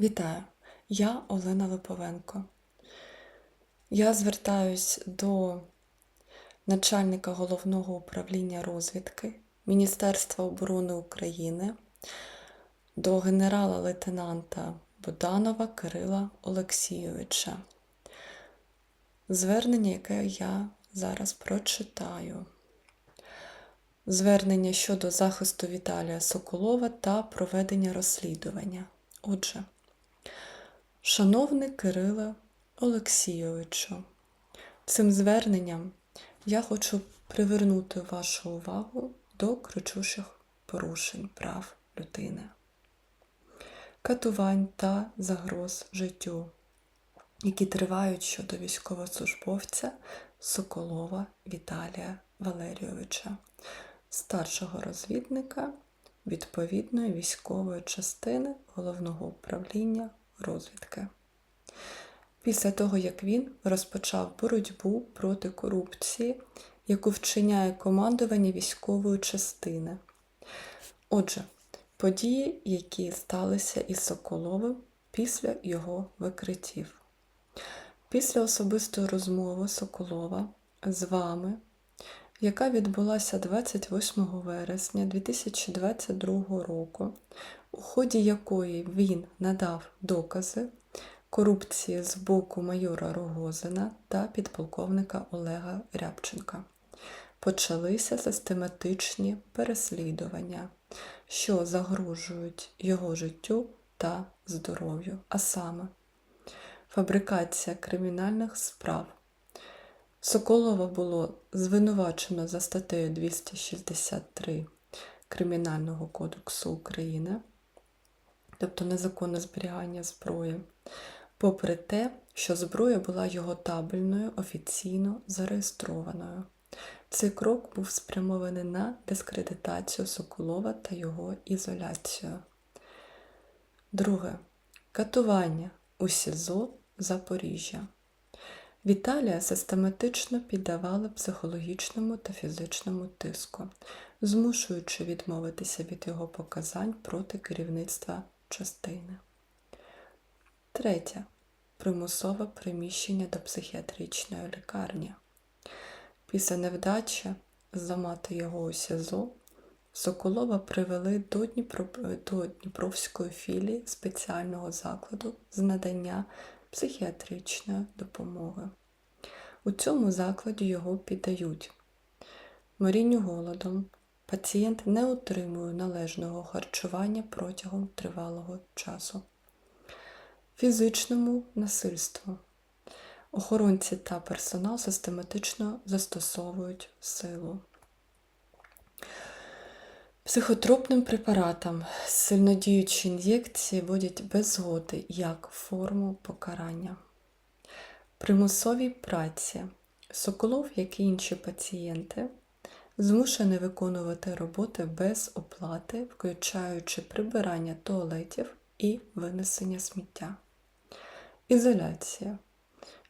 Вітаю, я Олена Липовенко. Я звертаюсь до начальника головного управління розвідки Міністерства оборони України, до генерала-лейтенанта Буданова Кирила Олексійовича. Звернення, яке я зараз прочитаю. Звернення щодо захисту Віталія Соколова та проведення розслідування. Отже, Шановний Кириле Олексійовичу, цим зверненням я хочу привернути вашу увагу до кричущих порушень прав людини, катувань та загроз життю, які тривають щодо військовослужбовця Соколова Віталія Валерійовича, старшого розвідника відповідної військової частини головного управління розвідки. Після того, як він розпочав боротьбу проти корупції, яку вчиняє командування військової частини. Отже, події, які сталися із Соколовим після його викриттів. Після особистої розмови Соколова з вами, яка відбулася 28 вересня 2022 року, у ході якої він надав докази корупції з боку майора Рогозина та підполковника Олега Рябченка. Почалися систематичні переслідування, що загрожують його життю та здоров'ю, а саме фабрикація кримінальних справ. Соколова було звинувачено за статтею 263 Кримінального кодексу України, тобто незаконне зберігання зброї, попри те, що зброя була його табельною офіційно зареєстрованою. Цей крок був спрямований на дискредитацію Соколова та його ізоляцію. Друге. Катування у СІЗО Запоріжжя. Віталія систематично піддавали психологічному та фізичному тиску, змушуючи відмовитися від його показань проти керівництва частини. Третє. Примусове приміщення до психіатричної лікарні. Після невдачі замати його у СІЗО Соколова привели до, Дніпро... до Дніпровської філії спеціального закладу з надання психіатричної допомоги. У цьому закладі його піддають морінню голодом. Пацієнт не отримує належного харчування протягом тривалого часу, фізичному насильству. Охоронці та персонал систематично застосовують силу. Психотропним препаратам сильнодіючі ін'єкції вводять без згоди як форму покарання. Примусовій праці Соколов, як і інші пацієнти, змушений виконувати роботи без оплати, включаючи прибирання туалетів і винесення сміття. Ізоляція.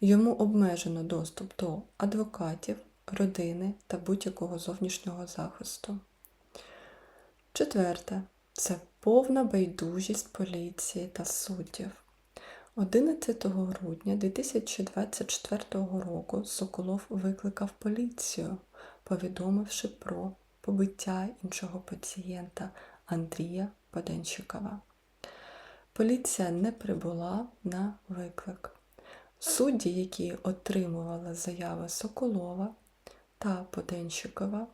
Йому обмежено доступ до адвокатів, родини та будь-якого зовнішнього захисту. Четверте це повна байдужість поліції та суддів. 11 грудня 2024 року Соколов викликав поліцію, повідомивши про побиття іншого пацієнта Андрія Паденщикова. Поліція не прибула на виклик. Судді, які отримували заяви Соколова та Поденщикова,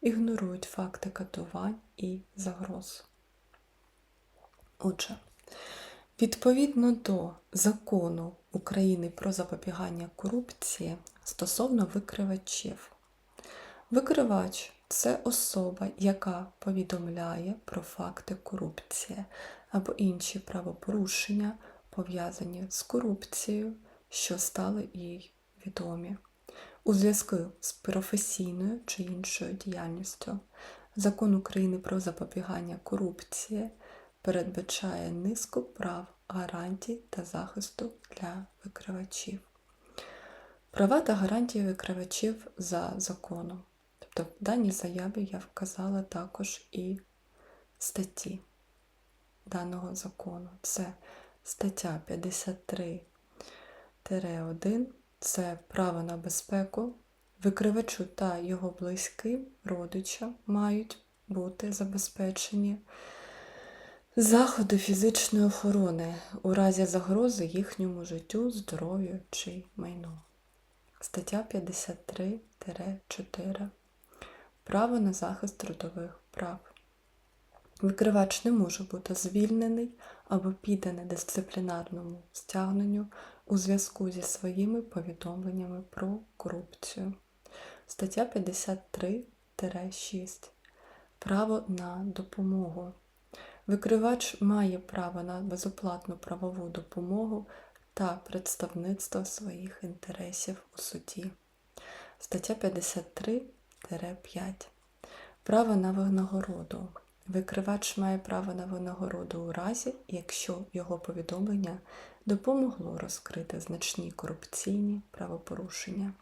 ігнорують факти катувань і загроз. Отже, відповідно до закону України про запобігання корупції стосовно викривачів, викривач це особа, яка повідомляє про факти корупції або інші правопорушення, пов'язані з корупцією, що стали їй відомі у зв'язку з професійною чи іншою діяльністю. Закон України про запобігання корупції передбачає низку прав, гарантій та захисту для викривачів. Права та гарантії викривачів за законом. Тобто в даній заяві я вказала також і статті даного закону. Це Стаття 53-1 це право на безпеку. Викривачу та його близьким родичам мають бути забезпечені заходи фізичної охорони у разі загрози їхньому життю, здоров'ю чи майну. Стаття 53-4 Право на захист трудових прав. Викривач не може бути звільнений або підданий дисциплінарному стягненню у зв'язку зі своїми повідомленнями про корупцію. Стаття 53-6 Право на допомогу. Викривач має право на безоплатну правову допомогу та представництво своїх інтересів у суді. Стаття 53-5 Право на винагороду. Викривач має право на винагороду у разі, якщо його повідомлення допомогло розкрити значні корупційні правопорушення.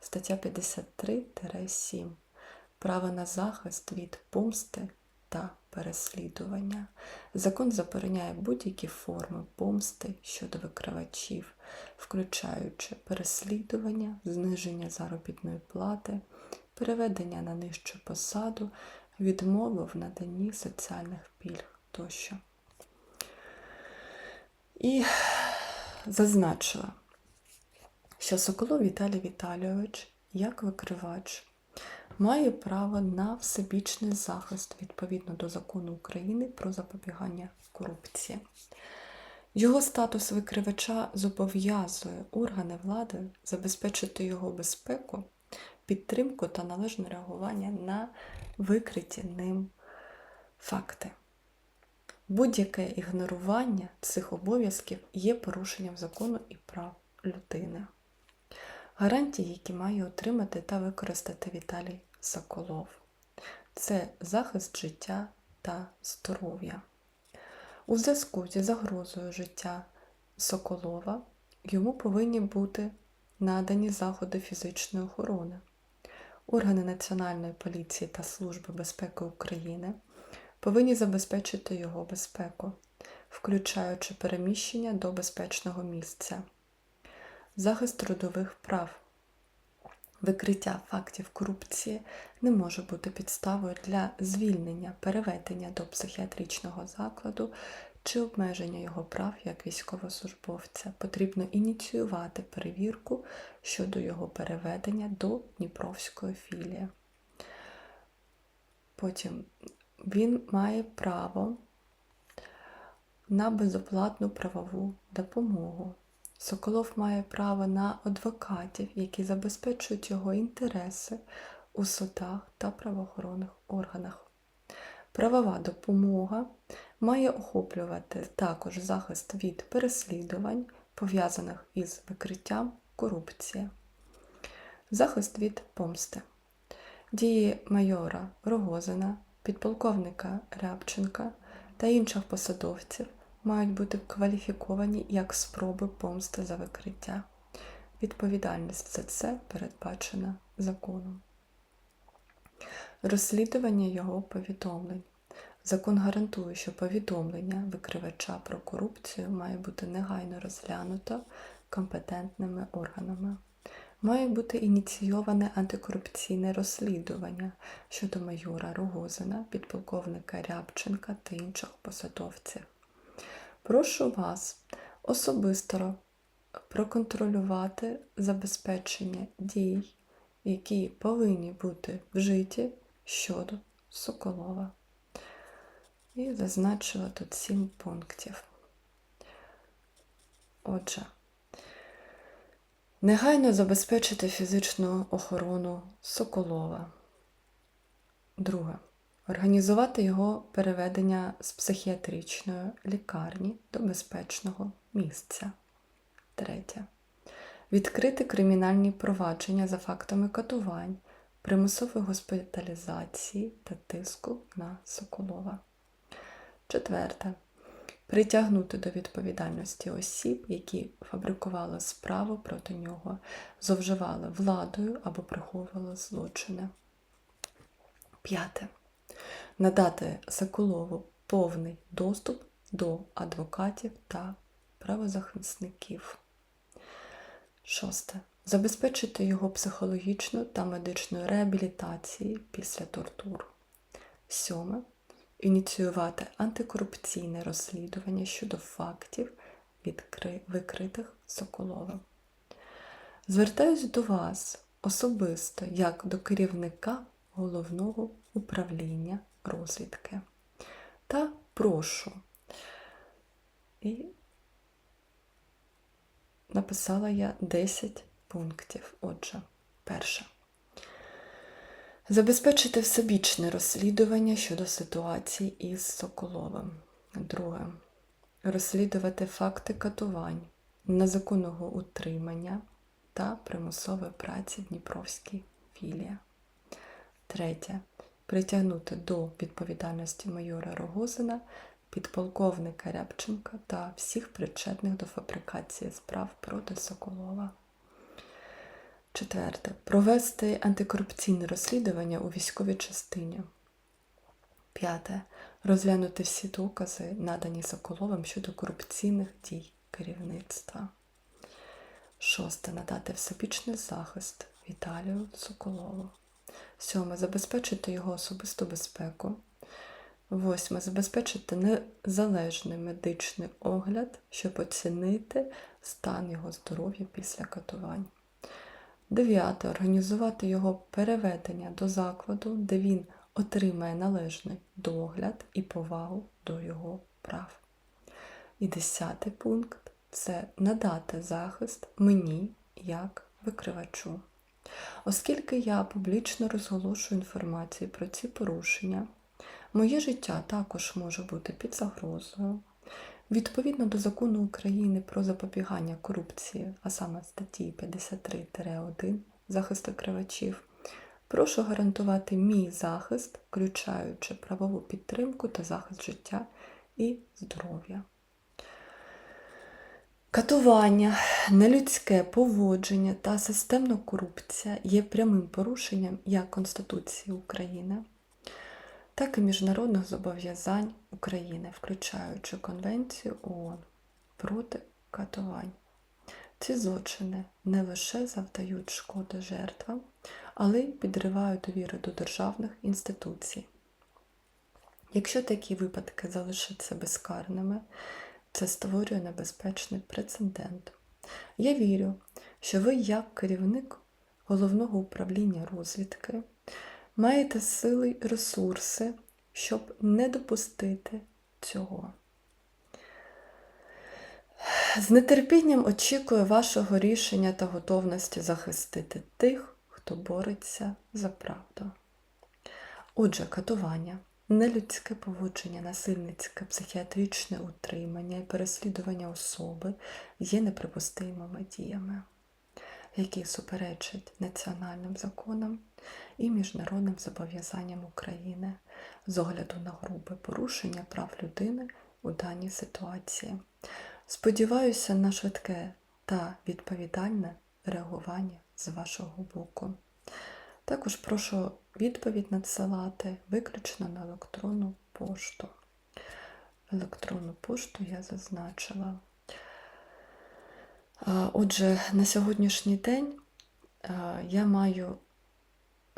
Стаття 53-7 Право на захист від помсти та переслідування. Закон забороняє будь-які форми помсти щодо викривачів, включаючи переслідування, зниження заробітної плати, переведення на нижчу посаду, відмову в наданні соціальних пільг тощо. І зазначила, що Соколов Віталій Віталійович, як викривач, має право на всебічний захист відповідно до закону України про запобігання корупції. Його статус викривача зобов'язує органи влади забезпечити його безпеку, підтримку та належне реагування на викриті ним факти. Будь-яке ігнорування цих обов'язків є порушенням закону і прав людини. Гарантії, які має отримати та використати Віталій Соколов, це захист життя та здоров'я. У зв'язку зі загрозою життя Соколова йому повинні бути надані заходи фізичної охорони. Органи Національної поліції та Служби безпеки України повинні забезпечити його безпеку, включаючи переміщення до безпечного місця, захист трудових прав. Викриття фактів корупції не може бути підставою для звільнення, переведення до психіатричного закладу чи обмеження його прав як військовослужбовця. Потрібно ініціювати перевірку щодо його переведення до Дніпровської філії. Потім він має право на безоплатну правову допомогу. Соколов має право на адвокатів, які забезпечують його інтереси у судах та правоохоронних органах. Правова допомога має охоплювати також захист від переслідувань, пов'язаних із викриттям корупції, захист від помсти. Дії майора Рогозина, підполковника Рябченка та інших посадовців мають бути кваліфіковані як спроби помсти за викриття. Відповідальність за це передбачена законом. Розслідування його повідомлень. Закон гарантує, що повідомлення викривача про корупцію має бути негайно розглянуто компетентними органами. Має бути ініційоване антикорупційне розслідування щодо майора Рогозина, підполковника Рябченка та інших посадовців. Прошу вас особисто проконтролювати забезпечення дій, які повинні бути вжиті щодо Соколова. І зазначила тут сім пунктів. Отже, негайно забезпечити фізичну охорону Соколова. Друге. Організувати його переведення з психіатричної лікарні до безпечного місця. Третє. Відкрити кримінальні провадження за фактами катувань, примусової госпіталізації та тиску на Соколова. Четверте. Притягнути до відповідальності осіб, які фабрикували справу проти нього, зловживали владою або приховували злочини. П'яте. Надати Соколову повний доступ до адвокатів та правозахисників. Шосте. Забезпечити його психологічну та медичну реабілітацію після тортур. Сьоме. Ініціювати антикорупційне розслідування щодо фактів, викритих Соколовим. Звертаюсь до вас особисто як до керівника головного управління розвідки. Та прошу. І написала я 10 пунктів. Отже, перше. Забезпечити всебічне розслідування щодо ситуації із Соколовим. Друге. Розслідувати факти катувань, незаконного утримання та примусової праці в Дніпровській філії. Третє. Притягнути до відповідальності майора Рогозина, підполковника Рябченка та всіх причетних до фабрикації справ проти Соколова. Четверте. Провести антикорупційне розслідування у військовій частині. П'яте. Розглянути всі докази, надані Соколовим щодо корупційних дій керівництва. Шосте. Надати всебічний захист Віталію Соколову. Сьоме. Забезпечити його особисту безпеку. Восьме. Забезпечити незалежний медичний огляд, щоб оцінити стан його здоров'я після катувань. Дев'яте. Організувати його переведення до закладу, де він отримає належний догляд і повагу до його прав. І десятий пункт це надати захист мені як викривачу. Оскільки я публічно розголошую інформацію про ці порушення, моє життя також може бути під загрозою. Відповідно до закону України про запобігання корупції, а саме статті 53-1 захист викривачів, прошу гарантувати мій захист, включаючи правову підтримку та захист життя і здоров'я. Катування, нелюдське поводження та системна корупція є прямим порушенням як Конституції України, так і міжнародних зобов'язань України, включаючи Конвенцію ООН проти катувань. Ці злочини не лише завдають шкоди жертвам, але й підривають довіру до державних інституцій. Якщо такі випадки залишаться безкарними, це створює небезпечний прецедент. Я вірю, що ви, як керівник головного управління розвідки, маєте сили й ресурси, щоб не допустити цього. З нетерпінням очікую вашого рішення та готовності захистити тих, хто бореться за правду. Отже, катування, нелюдське поводження, насильницьке психіатричне утримання і переслідування особи є неприпустимими діями, які суперечать національним законам і міжнародним зобов'язанням України з огляду на грубе порушення прав людини у даній ситуації. Сподіваюся на швидке та відповідальне реагування з вашого боку. Також прошу відповідь надсилати виключно на електронну пошту. Електронну пошту я зазначила. Отже, на сьогоднішній день я маю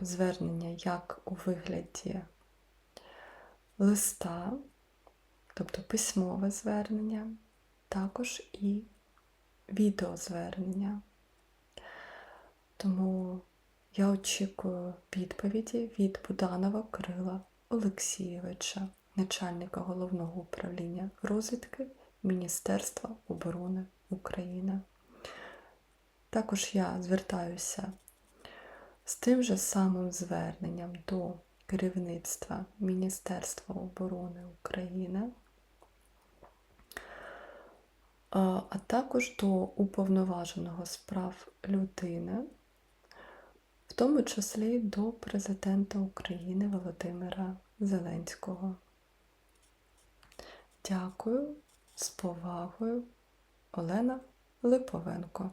звернення як у вигляді листа, тобто письмове звернення, також і відеозвернення. Тому я очікую відповіді від Буданова Крила Олексійовича, начальника головного управління розвідки Міністерства оборони України. Також я звертаюся з тим же самим зверненням до керівництва Міністерства оборони України, а також до уповноваженого справ людини, в тому числі до Президента України Володимира Зеленського. Дякую з повагою, Олена Липовенко.